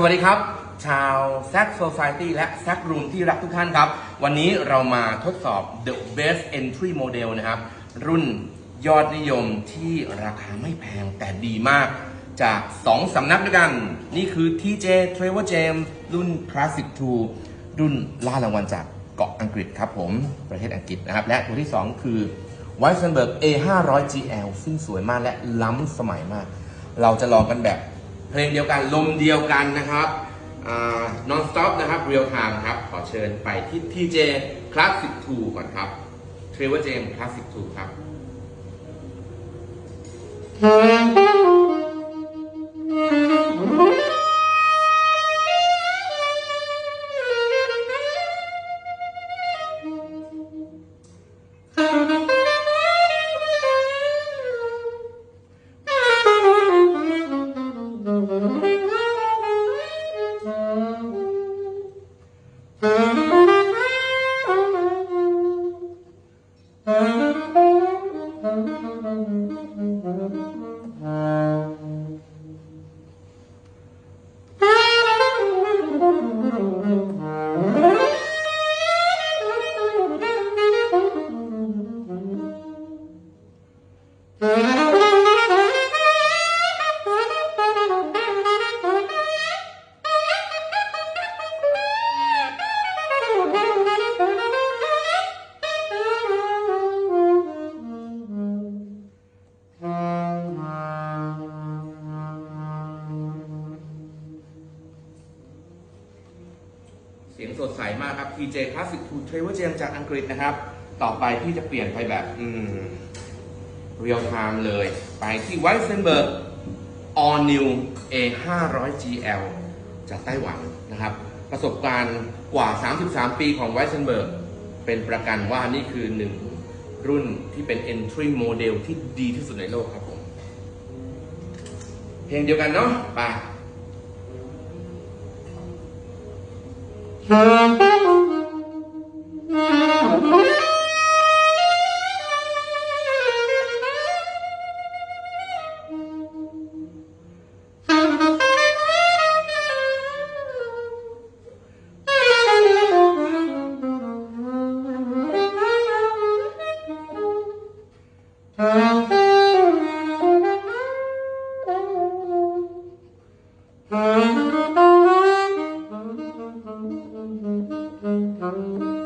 สวัสดีครับ ชาวแซ c Society และแซ c Room ที่รักทุกท่านครับ วันนี้เรามาทดสอบ The Best Entry Model นะครับ รุ่นยอดนิยมที่ราคาไม่แพงแต่ดีมาก จาก 2สำนักด้วยกัน นี่คือ TJ Trevor James รุ่น Classic 2 รุ่นล่ารางวัลจากเกาะอังกฤษครับผม ประเทศอังกฤษนะครับ และตัวที่ 2 คือ w e i s e n b e r g A500 GL ซึ่งสวยมากและล้ำสมัยมาก เราจะลองกันแบบ เพลงเดียวกันลมเดียวกันนะครับอ่า non stop นะครับ real time ครับ ขอเชิญไปที่ TJ Classic 2 ก่อนครับ Trevor James Classic 2 ครับ สียงสดใสมากครับ TJ Classic 2 Trevor James จากอังกฤษนะครับ ต่อไปพี่จะเปลี่ยนไปแบบอืม real time เลย ไปที่ w e i s e n b e r g All New A500 GL จากไต้หวันนะครับ ประสบการณ์กว่า 33 ปีของ w e i s e n b e r g เป็นประกันว่านี่คือหนึ่งรุ่นที่เป็น entry model ที่ดีที่สุดในโลกครับผม เพลงเดียวกันเนาะไป Mm-hmm. Thank you.